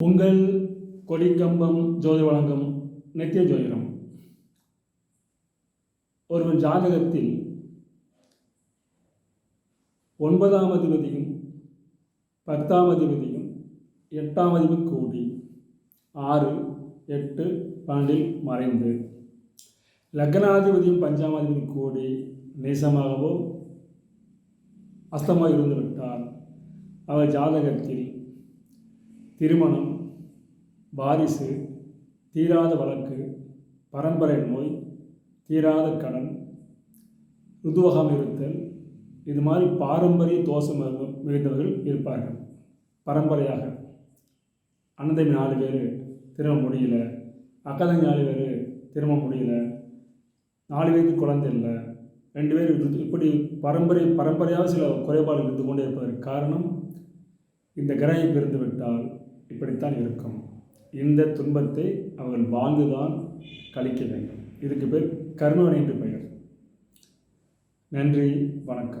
உங்கள் கொடிக்கம்பம் ஜோதி வழங்கும் நித்திய ஜோதிடம். ஒருவன் ஜாதகத்தில் ஒன்பதாம் அதிபதியும் பத்தாம் அதிபதியும் எட்டாம் அதிபதி கூடி ஆறு எட்டு பன்னெண்டில் மறைந்து. லக்னாதிபதியும் பஞ்சாமாதிபதி கூடி நேசமாகவோ அஸ்தமாக இருந்து விட்டால் அவர் ஜாதகத்தில் திருமணம் வாரிசு தீராத வழக்கு பரம்பரை நோய் தீராத கடன் ருதுவகம் இருத்தல் இது மாதிரி பாரம்பரிய தோஷம் மிகுந்தவர்கள் இருப்பார்கள். பரம்பரையாக. அன்னதை நாலு பேர் திரும்ப முடியல. அக்கதங்க நாலு பேர் திரும்ப முடியல. நாலு பேருக்கு குழந்தை இல்லை. ரெண்டு பேர் இப்படி பரம்பரை பரம்பரையாக சில குறைபாடுகள் இருந்து கொண்டே இருப்பதற்கு காரணம் இந்த கிரகம் பிறந்து விட்டால் இப்படித்தான் இருக்கும். இந்த துன்பத்தை அவர்கள் வாழ்ந்துதான் கழிக்க வேண்டும். இதுக்கு பேர் கர்மவனை என்று பெயர். நன்றி வணக்கம்.